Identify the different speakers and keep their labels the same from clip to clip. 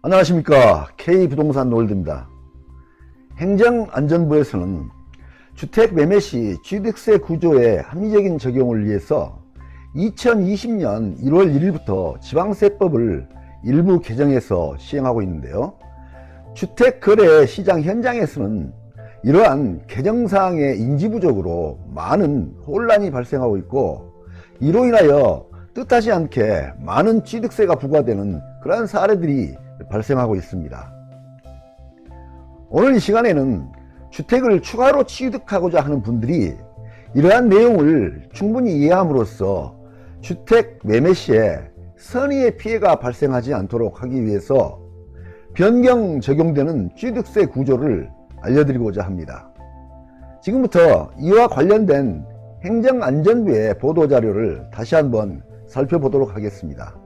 Speaker 1: 안녕하십니까. K부동산 노을드입니다. 행정안전부에서는 주택 매매 시 취득세 구조의 합리적인 적용을 위해서 2020년 1월 1일부터 지방세법을 일부 개정해서 시행하고 있는데요. 주택거래 시장 현장에서는 이러한 개정사항의 인지 부족으로 많은 혼란이 발생하고 있고 이로 인하여 뜻하지 않게 많은 취득세가 부과되는 그러한 사례들이 발생하고 있습니다. 오늘 이 시간에는 주택을 추가로 취득하고자 하는 분들이 이러한 내용을 충분히 이해함으로써 주택 매매 시에 선의의 피해가 발생하지 않도록 하기 위해서 변경 적용되는 취득세 구조를 알려드리고자 합니다. 지금부터 이와 관련된 행정안전부의 보도자료를 다시 한번 살펴보도록 하겠습니다.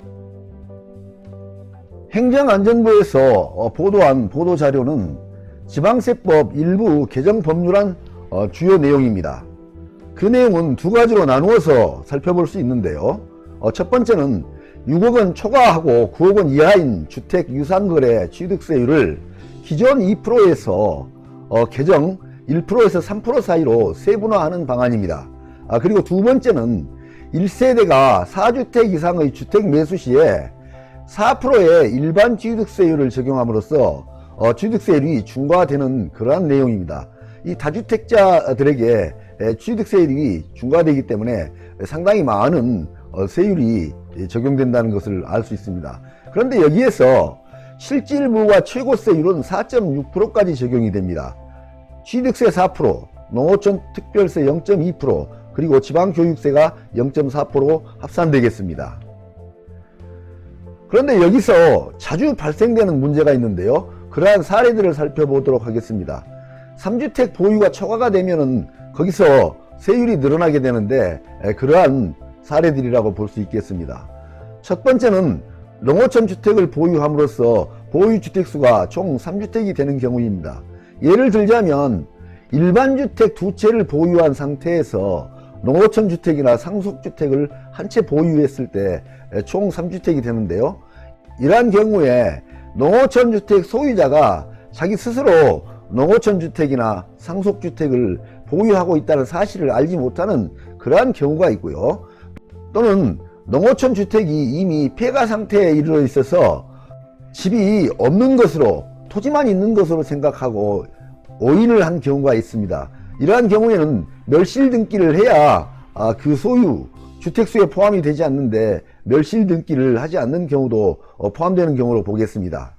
Speaker 1: 행정안전부에서 어, 보도한 보도자료는 지방세법 일부 개정 법률안 어, 주요 내용입니다. 그 내용은 두 가지로 나누어서 살펴볼 수 있는데요. 어, 첫 번째는 6억 원 초과하고 9억 원 이하인 주택 유상거래 취득세율을 기존 2%에서 개정 1%에서 3% 사이로 세분화하는 방안입니다. 아, 그리고 두 번째는 1세대가 4주택 이상의 주택 매수 시에 4%의 일반 취득세율을 적용함으로써 어, 취득세율이 중과되는 그러한 내용입니다. 이 다주택자들에게 에, 취득세율이 중과되기 때문에 상당히 많은 어, 세율이 적용된다는 것을 알 수 있습니다. 그런데 여기에서 실질부과 최고세율은 4.6%까지 적용이 됩니다. 취득세 4%, 농어촌 특별세 0.2%, 그리고 지방교육세가 0.4% 합산되겠습니다. 그런데 여기서 자주 발생되는 문제가 있는데요. 그러한 사례들을 살펴보도록 하겠습니다. 3주택 보유가 초과가 되면은 거기서 세율이 늘어나게 되는데 그러한 사례들이라고 볼 수 있겠습니다. 첫 번째는 농어촌 주택을 보유함으로써 보유 주택수가 총 3주택이 되는 경우입니다. 예를 들자면 일반 주택 두 채를 보유한 상태에서 농어촌 주택이나 상속주택을 한 채 보유했을 때 총 3주택이 되는데요. 이러한 경우에 농어촌 주택 소유자가 자기 스스로 농어촌 주택이나 상속주택을 보유하고 있다는 사실을 알지 못하는 그러한 경우가 있고요. 또는 농어촌 주택이 이미 폐가 상태에 이르러 있어서 집이 없는 것으로 토지만 있는 것으로 생각하고 오인을 한 경우가 있습니다. 이러한 경우에는 멸실 등기를 해야 아, 그 소유 주택수에 포함이 되지 않는데 멸실 등기를 하지 않는 경우도 어, 포함되는 경우로 보겠습니다.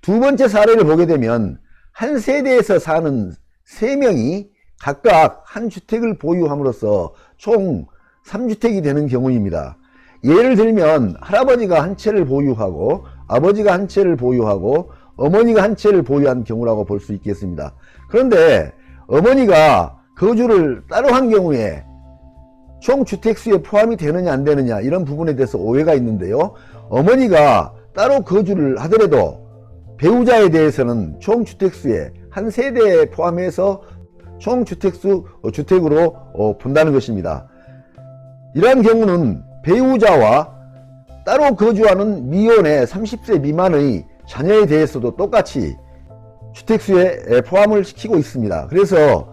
Speaker 1: 두 번째 사례를 보게 되면 한 세대에서 사는 세 명이 각각 한 주택을 보유함으로써 총 3주택이 되는 경우입니다. 예를 들면 할아버지가 한 채를 보유하고 아버지가 한 채를 보유하고 어머니가 한 채를 보유한 경우라고 볼 수 있겠습니다. 그런데 어머니가 거주를 따로 한 경우에 총 주택수에 포함이 되느냐 안 되느냐 이런 부분에 대해서 오해가 있는데요. 어머니가 따로 거주를 하더라도 배우자에 대해서는 총 주택수에 한 세대에 포함해서 총 주택수 어, 주택으로 어, 본다는 것입니다. 이러한 경우는 배우자와 따로 거주하는 미혼의 30세 미만의 자녀에 대해서도 똑같이 주택수에 포함을 시키고 있습니다. 그래서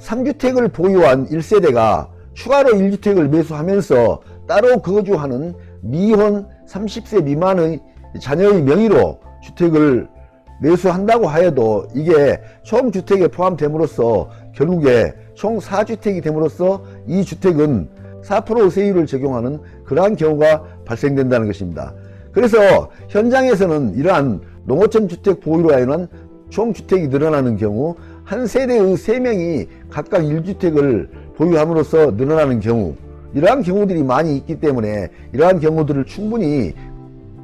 Speaker 1: 3주택을 보유한 1세대가 추가로 1주택을 매수하면서 따로 거주하는 미혼 30세 미만의 자녀의 명의로 주택을 매수한다고 하여도 이게 총 주택에 포함됨으로써 결국에 총 4주택이 됨으로써 이 주택은 4% 세율을 적용하는 그러한 경우가 발생된다는 것입니다. 그래서 현장에서는 이러한 농어촌 주택 보유로 하여는 총 주택이 늘어나는 경우 한 세대의 3명이 각각 1주택을 보유함으로써 늘어나는 경우 이러한 경우들이 많이 있기 때문에 이러한 경우들을 충분히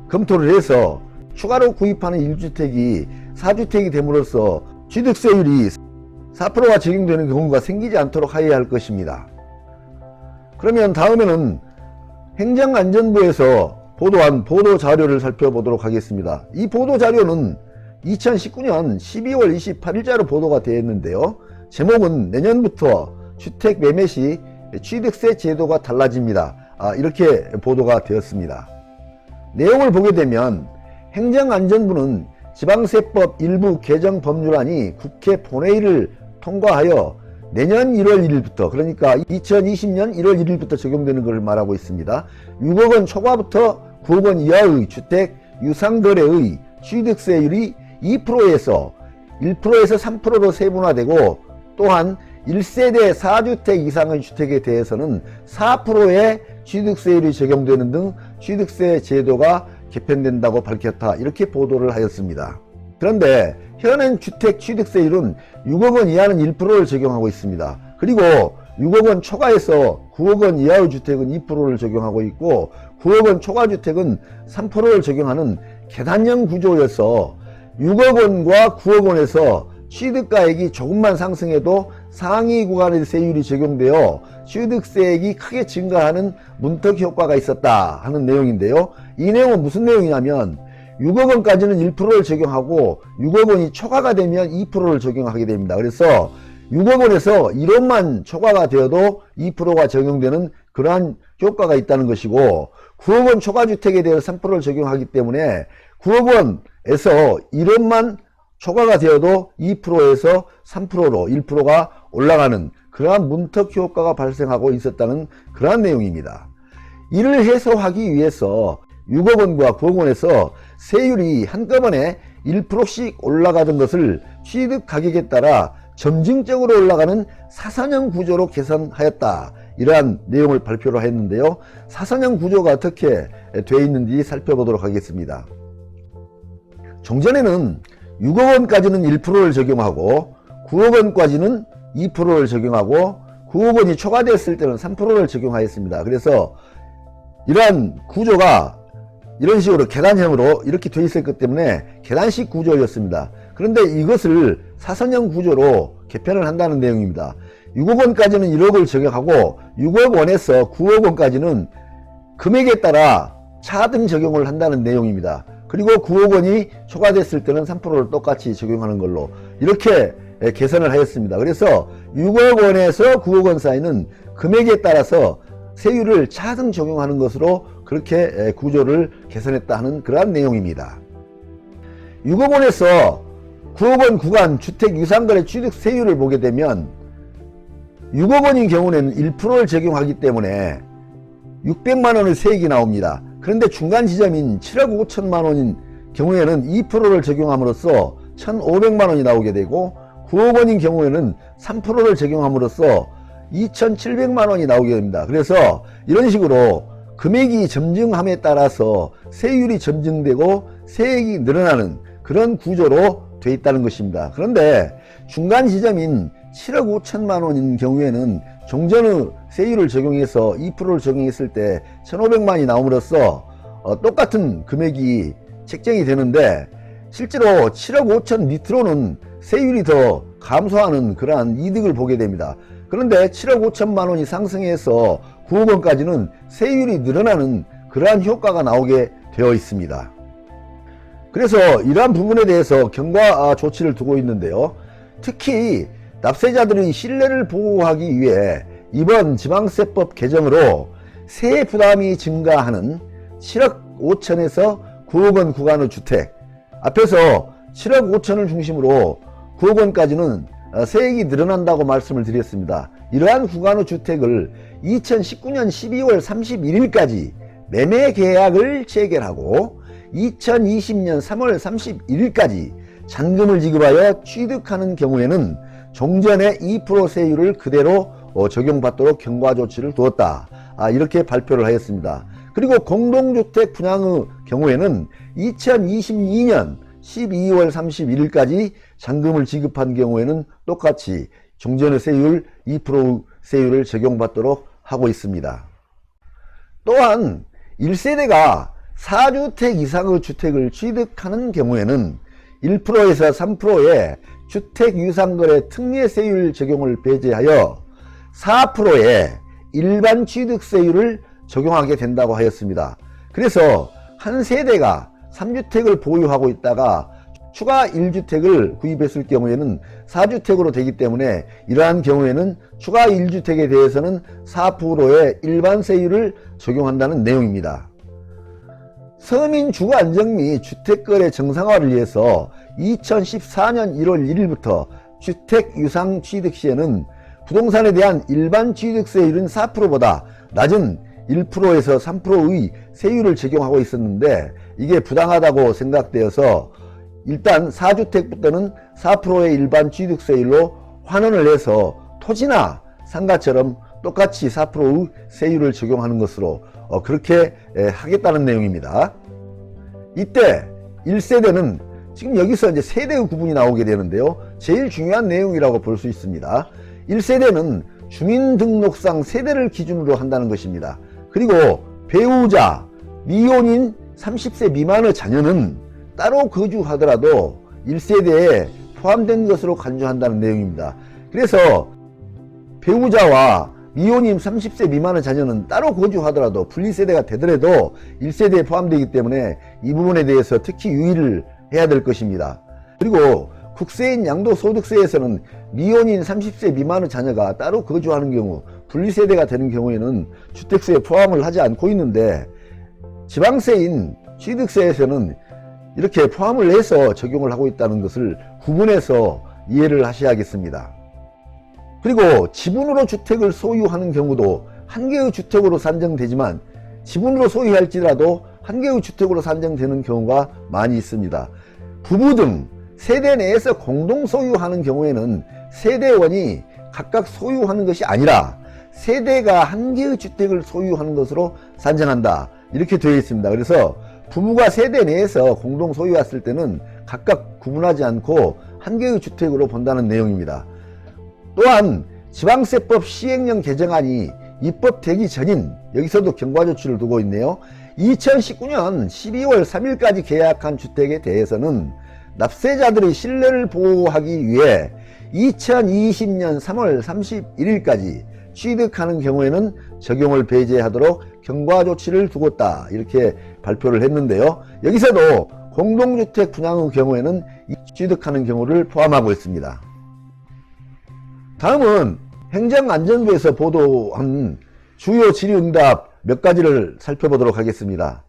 Speaker 1: 검토를 해서 추가로 구입하는 1주택이 4주택이 됨으로써 취득세율이 4%가 적용되는 경우가 생기지 않도록 하여야 할 것입니다. 그러면 다음에는 행정안전부에서 보도한 보도 자료를 살펴보도록 하겠습니다. 이 보도 자료는 2019년 12월 28일자로 보도가 되었는데요. 제목은 내년부터 주택 매매 시 취득세 제도가 달라집니다. 아, 이렇게 보도가 되었습니다. 내용을 보게 되면 행정안전부는 지방세법 일부 개정 법률안이 국회 본회의를 통과하여 내년 1월 1일부터 그러니까 2020년 1월 1일부터 적용되는 것을 말하고 있습니다. 6억 원 초과부터 9억 원 이하의 주택 유상거래의 취득세율이 2%에서 1%에서 3%로 세분화되고 또한 1세대 4주택 이상의 주택에 대해서는 4%의 취득세율이 적용되는 등 취득세 제도가 개편된다고 밝혔다. 이렇게 보도를 하였습니다. 그런데 현행 주택 취득세율은 6억 원 이하는 1%를 적용하고 있습니다. 그리고 6억 원 초과해서 9억 원 이하의 주택은 2%를 적용하고 있고 9억 원 초과 주택은 3%를 적용하는 계단형 구조여서 6억 원과 9억 원에서 취득가액이 조금만 상승해도 상위 구간의 세율이 적용되어 취득세액이 크게 증가하는 문턱 효과가 있었다 하는 내용인데요. 이 내용은 무슨 내용이냐면 6억 원까지는 1%를 적용하고 6억 원이 초과가 되면 2%를 적용하게 됩니다. 그래서 6억 원에서 1원만 초과가 되어도 2%가 적용되는 그러한 효과가 있다는 것이고 9억 원 초과 주택에 대해서 3%를 적용하기 때문에 9억 원에서 1원만 초과가 되어도 2%에서 3%로 1%가 올라가는 그러한 문턱 효과가 발생하고 있었다는 그러한 내용입니다. 이를 해소하기 위해서 6억 원과 9억 원에서 세율이 한꺼번에 1%씩 올라가던 것을 취득 가격에 따라 점진적으로 올라가는 사선형 구조로 개선하였다. 이러한 내용을 발표를 했는데요. 사선형 구조가 어떻게 되어 있는지 살펴보도록 하겠습니다. 종전에는 6억 원까지는 1%를 적용하고 9억 원까지는 2%를 적용하고 9억 원이 초과됐을 때는 3%를 적용하였습니다. 그래서 이러한 구조가 이런 식으로 계단형으로 이렇게 되어 있었기 때문에 계단식 구조였습니다. 그런데 이것을 사선형 구조로 개편을 한다는 내용입니다. 6억 원까지는 1억을 적용하고 6억 원에서 9억 원까지는 금액에 따라 차등 적용을 한다는 내용입니다. 그리고 9억 원이 초과됐을 때는 3%를 똑같이 적용하는 걸로 이렇게 개선을 하였습니다. 그래서 6억 원에서 9억 원 사이는 금액에 따라서 세율을 차등 적용하는 것으로 그렇게 구조를 개선했다 하는 그러한 내용입니다. 6억 원에서 9억 원 구간 주택 유상거래 취득 세율을 보게 되면 6억 원인 경우에는 1%를 적용하기 때문에 600만 원의 세액이 나옵니다. 그런데 중간 지점인 7억 5천만 원인 경우에는 2%를 적용함으로써 1,500만 원이 나오게 되고 9억 원인 경우에는 3%를 적용함으로써 2,700만 원이 나오게 됩니다. 그래서 이런 식으로 금액이 점증함에 따라서 세율이 점증되고 세액이 늘어나는 그런 구조로 돼 있다는 것입니다. 그런데 중간 지점인 7억 5천만 원인 경우에는 종전의 세율을 적용해서 2%를 적용했을 때 1,500만이 나옴으로써 어, 똑같은 금액이 책정이 되는데 실제로 7억 5천 밑으로는 세율이 더 감소하는 그러한 이득을 보게 됩니다. 그런데 7억 5천만 원이 상승해서 9억 원까지는 세율이 늘어나는 그러한 효과가 나오게 되어 있습니다. 그래서 이러한 부분에 대해서 경과 조치를 두고 있는데요. 특히 납세자들의 신뢰를 보호하기 위해 이번 지방세법 개정으로 세액 부담이 증가하는 7억 5천에서 9억 원 구간의 주택 앞에서 7억 5천을 중심으로 9억 원까지는 세액이 늘어난다고 말씀을 드렸습니다. 이러한 구간의 주택을 2019년 12월 31일까지 매매 계약을 체결하고 2020년 3월 31일까지 잔금을 지급하여 취득하는 경우에는 종전의 2% 세율을 그대로 어, 적용받도록 경과 조치를 두었다. 아, 이렇게 발표를 하였습니다. 그리고 공동주택 분양의 경우에는 2022년 12월 31일까지 잔금을 지급한 경우에는 똑같이 종전의 세율 2% 세율을 적용받도록 하고 있습니다. 또한 1세대가 4주택 이상의 주택을 취득하는 경우에는 1%에서 3%의 주택 유상거래 특례세율 적용을 배제하여 4%의 일반 취득세율을 적용하게 된다고 하였습니다. 그래서 한 세대가 3주택을 보유하고 있다가 추가 1주택을 구입했을 경우에는 4주택으로 되기 때문에 이러한 경우에는 추가 1주택에 대해서는 4%의 일반 세율을 적용한다는 내용입니다. 서민 주거 안정 및 주택거래 정상화를 위해서 2014년 1월 1일부터 주택 유상 취득 시에는 부동산에 대한 일반 취득세율은 4%보다 낮은 1%에서 3%의 세율을 적용하고 있었는데 이게 부당하다고 생각되어서 일단 4주택부터는 4%의 일반 취득세율로 환원을 해서 토지나 상가처럼 똑같이 4%의 세율을 적용하는 것으로 어, 그렇게 에, 하겠다는 내용입니다. 이때 1세대는 지금 여기서 이제 세대의 구분이 나오게 되는데요. 제일 중요한 내용이라고 볼 수 있습니다. 1세대는 주민등록상 세대를 기준으로 한다는 것입니다. 그리고 배우자, 미혼인 30세 미만의 자녀는 따로 거주하더라도 1세대에 포함된 것으로 간주한다는 내용입니다. 그래서 배우자와 미혼인 30세 미만의 자녀는 따로 거주하더라도 분리세대가 되더라도 1세대에 포함되기 때문에 이 부분에 대해서 특히 유의를 해야 될 것입니다. 그리고 국세인 양도소득세에서는 미혼인 30세 미만의 자녀가 따로 거주하는 경우 분리세대가 되는 경우에는 주택세에 포함을 하지 않고 있는데 지방세인 취득세에서는 이렇게 포함을 해서 적용을 하고 있다는 것을 구분해서 이해를 하셔야겠습니다. 그리고 지분으로 주택을 소유하는 경우도 한 개의 주택으로 산정되지만 지분으로 소유할지라도 한 개의 주택으로 산정되는 경우가 많이 있습니다. 부부 등 세대 내에서 공동 소유하는 경우에는 세대원이 각각 소유하는 것이 아니라 세대가 한 개의 주택을 소유하는 것으로 산정한다. 이렇게 되어 있습니다. 그래서 부부가 세대 내에서 공동 소유했을 때는 각각 구분하지 않고 한 개의 주택으로 본다는 내용입니다. 또한 지방세법 시행령 개정안이 입법되기 전인 여기서도 경과조치를 두고 있네요. 2019년 12월 3일까지 계약한 주택에 대해서는 납세자들의 신뢰를 보호하기 위해 2020년 3월 31일까지 취득하는 경우에는 적용을 배제하도록 경과 조치를 두었다 이렇게 발표를 했는데요. 여기서도 공동주택 분양의 경우에는 취득하는 경우를 포함하고 있습니다. 다음은 행정안전부에서 보도한 주요 질의응답 몇 가지를 살펴보도록 하겠습니다.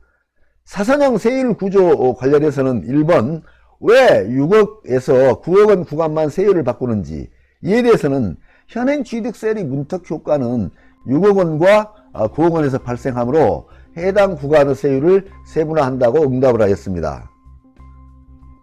Speaker 1: 사선형 세율 구조 관련해서는 1번 왜 6억에서 9억 원 구간만 세율을 바꾸는지 이에 대해서는 현행 취득세율의 문턱 효과는 6억 원과 9억 원에서 발생하므로 해당 구간의 세율을 세분화한다고 응답을 하였습니다.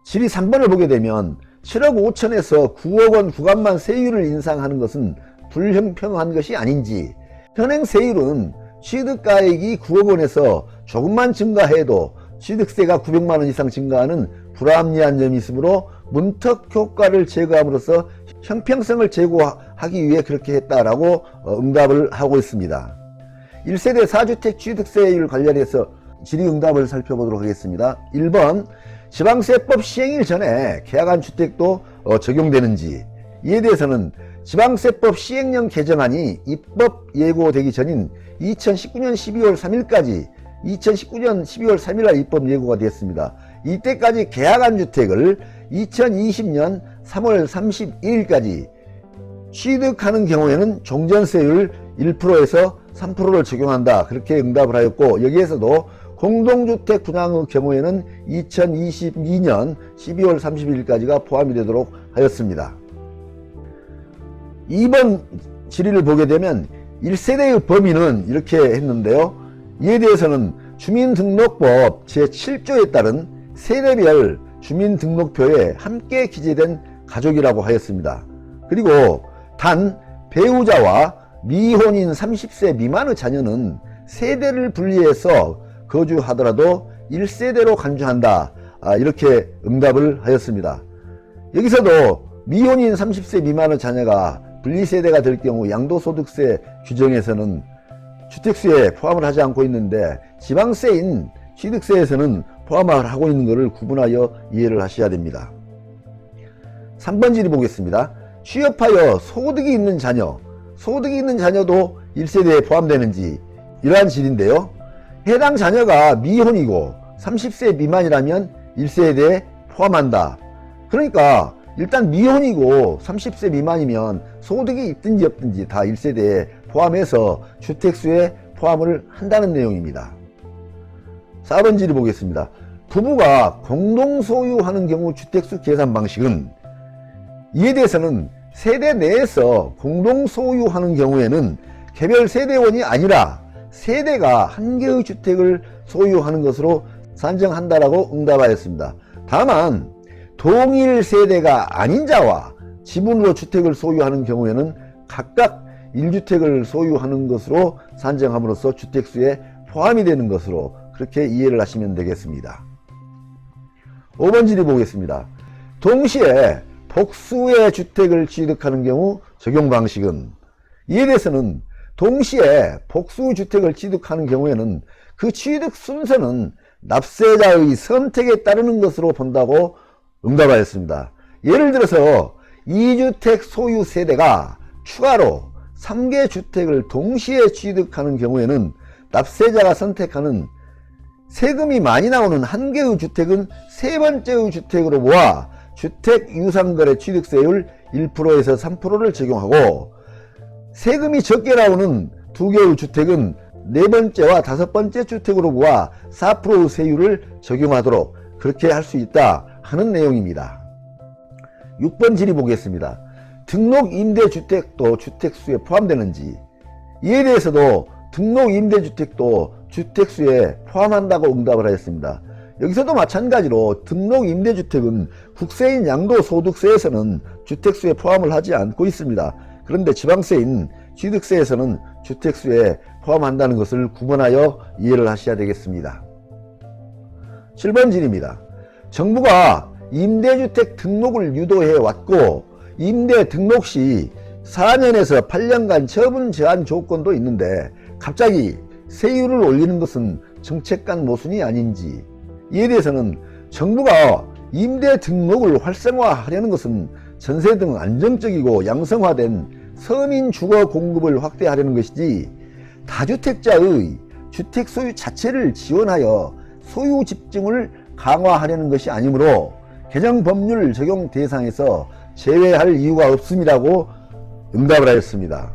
Speaker 1: 질의 3번을 보게 되면 7억 5천에서 9억 원 구간만 세율을 인상하는 것은 불형평한 것이 아닌지 현행 세율은 취득가액이 9억 원에서 조금만 증가해도 취득세가 900만 원 이상 증가하는 불합리한 점이 있으므로 문턱 효과를 제거함으로써 형평성을 제고하기 위해 그렇게 했다라고 어, 응답을 하고 있습니다. 1세대 4주택 취득세율 관련해서 질의응답을 살펴보도록 하겠습니다. 1번 지방세법 시행일 전에 계약한 주택도 어, 적용되는지 이에 대해서는 지방세법 시행령 개정안이 입법 예고되기 전인 2019년 12월 3일까지 2019년 12월 3일 날 입법 예고가 되었습니다. 이때까지 계약한 주택을 2020년 3월 31일까지 취득하는 경우에는 종전세율 1%에서 3%를 적용한다. 그렇게 응답을 하였고 여기에서도 공동주택 분양의 경우에는 2022년 12월 31일까지가 포함이 되도록 하였습니다. 2번 질의를 보게 되면 1세대의 범위는 이렇게 했는데요. 이에 대해서는 주민등록법 제7조에 따른 세대별 주민등록표에 함께 기재된 가족이라고 하였습니다. 그리고 단 배우자와 미혼인 30세 미만의 자녀는 세대를 분리해서 거주하더라도 1세대로 간주한다. 아, 이렇게 응답을 하였습니다. 여기서도 미혼인 30세 미만의 자녀가 분리세대가 될 경우 양도소득세 규정에서는 주택수에 포함을 하지 않고 있는데 지방세인 취득세에서는 포함을 하고 있는 것을 구분하여 이해를 하셔야 됩니다. 3번 질의 보겠습니다. 취업하여 소득이 있는 자녀, 소득이 있는 자녀도 1세대에 포함되는지 이러한 질인데요. 해당 자녀가 미혼이고 30세 미만이라면 1세대에 포함한다. 그러니까 일단 미혼이고 30세 미만이면 소득이 있든지 없든지 다 1세대에 포함해서 주택수에 포함을 한다는 내용입니다. 4번 질의 보겠습니다. 부부가 공동 소유하는 경우 주택수 계산 방식은 이에 대해서는 세대 내에서 공동 소유하는 경우에는 개별 세대원이 아니라 세대가 한 개의 주택을 소유하는 것으로 산정한다라고 응답하였습니다. 다만 동일 세대가 아닌 자와 지분으로 주택을 소유하는 경우에는 각각 1주택을 소유하는 것으로 산정함으로써 주택수에 포함이 되는 것으로 그렇게 이해를 하시면 되겠습니다. 5번 질의 보겠습니다. 동시에 복수의 주택을 취득하는 경우 적용 방식은 이에 대해서는 동시에 복수 주택을 취득하는 경우에는 그 취득 순서는 납세자의 선택에 따르는 것으로 본다고 응답하였습니다. 예를 들어서 2주택 소유 세대가 추가로 3개 주택을 동시에 취득하는 경우에는 납세자가 선택하는 세금이 많이 나오는 한 개의 주택은 세 번째의 주택으로 모아 주택 유상거래 취득세율 1%에서 3%를 적용하고 세금이 적게 나오는 두 개의 주택은 네 번째와 다섯 번째 주택으로 모아 4%의 세율을 적용하도록 그렇게 할 수 있다 하는 내용입니다. 6번 질의 보겠습니다. 등록 임대주택도 주택수에 포함되는지 이에 대해서도 등록 임대주택도 주택수에 포함한다고 응답을 하였습니다. 여기서도 마찬가지로 등록 임대주택은 국세인 양도소득세에서는 주택수에 포함을 하지 않고 있습니다. 그런데 지방세인 취득세에서는 주택수에 포함한다는 것을 구분하여 이해를 하셔야 되겠습니다. 7번 질입니다. 정부가 임대주택 등록을 유도해 왔고 임대 등록 시 4년에서 8년간 처분 제한 조건도 있는데 갑자기 세율을 올리는 것은 정책 간 모순이 아닌지 이에 대해서는 정부가 임대 등록을 활성화하려는 것은 전세 등 안정적이고 양성화된 서민 주거 공급을 확대하려는 것이지 다주택자의 주택 소유 자체를 지원하여 소유 집중을 강화하려는 것이 아니므로 개정 법률 적용 대상에서 제외할 이유가 없음이라고 응답을 하였습니다.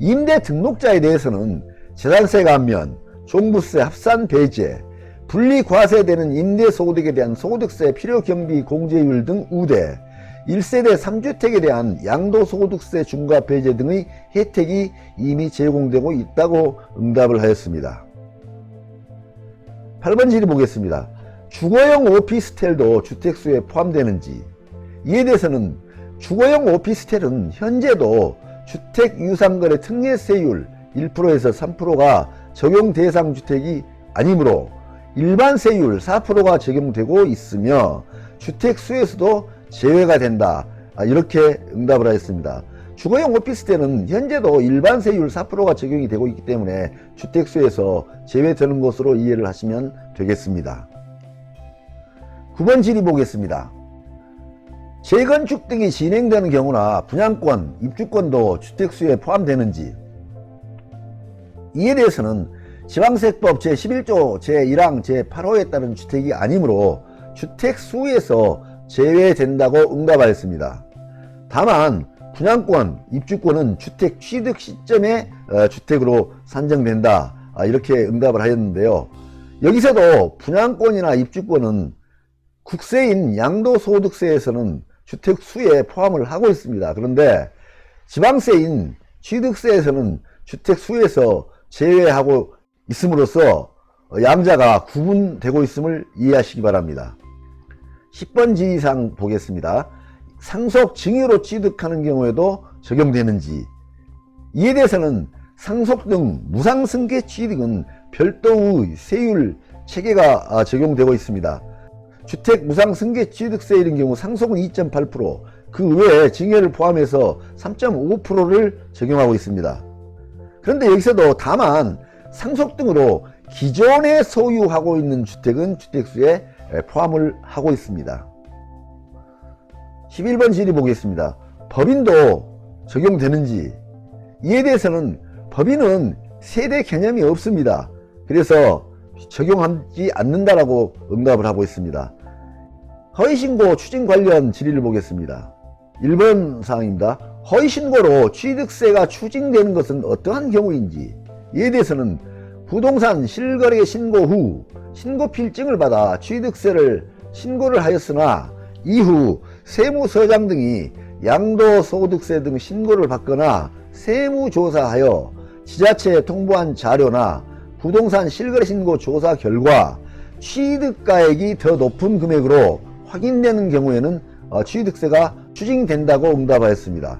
Speaker 1: 임대 등록자에 대해서는 재산세 감면, 종부세 합산 배제, 분리 과세되는 임대 소득에 대한 소득세 필요 경비 공제율 등 우대, 1세대 3주택에 대한 양도소득세 중과 배제 등의 혜택이 이미 제공되고 있다고 응답을 하였습니다. 8번 질의 보겠습니다. 주거용 오피스텔도 주택수에 포함되는지 이에 대해서는 주거용 오피스텔은 현재도 주택 유상거래 특례세율 1%에서 3%가 적용 대상 주택이 아니므로 일반 세율 4%가 적용되고 있으며 주택 수에서도 제외가 된다. 아, 이렇게 응답을 하였습니다. 주거용 오피스텔은 현재도 일반 세율 4%가 적용이 되고 있기 때문에 주택수에서 제외되는 것으로 이해를 하시면 되겠습니다. 9번 질의 보겠습니다. 재건축 등이 진행되는 경우나 분양권, 입주권도 주택수에 포함되는지 이에 대해서는 지방세법 제11조 제1항 제8호에 따른 주택이 아니므로 주택수에서 제외된다고 응답하였습니다. 다만 분양권, 입주권은 주택 취득 시점에 어, 주택으로 산정된다 아, 이렇게 응답을 하였는데요. 여기서도 분양권이나 입주권은 국세인 양도소득세에서는 주택 수에 포함을 하고 있습니다. 그런데 지방세인 취득세에서는 주택 수에서 제외하고 있음으로써 양자가 구분되고 있음을 이해하시기 바랍니다. 10번 지의사항 보겠습니다. 상속 증여로 취득하는 경우에도 적용되는지 이에 대해서는 상속 등 무상승계 취득은 별도의 세율 체계가 아, 적용되고 있습니다. 주택 무상승계 취득세율인 경우 상속은 2.8%, 그 외에 증여를 포함해서 3.5%를 적용하고 있습니다. 그런데 여기서도 다만 상속 등으로 기존에 소유하고 있는 주택은 주택수에 포함을 하고 있습니다. 11번 질의 보겠습니다. 법인도 적용되는지 이에 대해서는 법인은 세대 개념이 없습니다. 그래서 적용하지 않는다라고 응답을 하고 있습니다. 허위신고 추진 관련 질의를 보겠습니다. 1번 사항입니다. 허위신고로 취득세가 추징되는 것은 어떠한 경우인지 이에 대해서는 부동산 실거래 신고 후 신고 필증을 받아 취득세를 신고를 하였으나 이후 세무서장 등이 양도소득세 등 신고를 받거나 세무조사하여 지자체에 통보한 자료나 부동산 실거래 신고 조사 결과 취득가액이 더 높은 금액으로 확인되는 경우에는 어, 취득세가 추징된다고 응답하였습니다.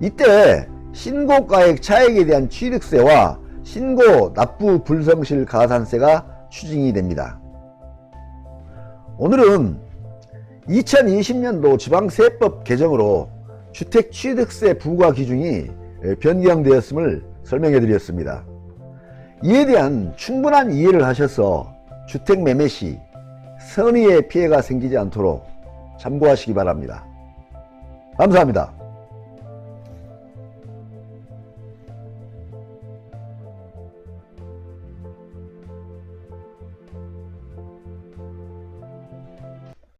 Speaker 1: 이때 신고가액 차액에 대한 취득세와 신고 납부 불성실 가산세가 추징이 됩니다. 오늘은 2020년도 지방세법 개정으로 주택 취득세 부과 기준이 변경되었음을 설명해 드렸습니다. 이에 대한 충분한 이해를 하셔서 주택 매매 시 선의의 피해가 생기지 않도록 참고하시기 바랍니다. 감사합니다.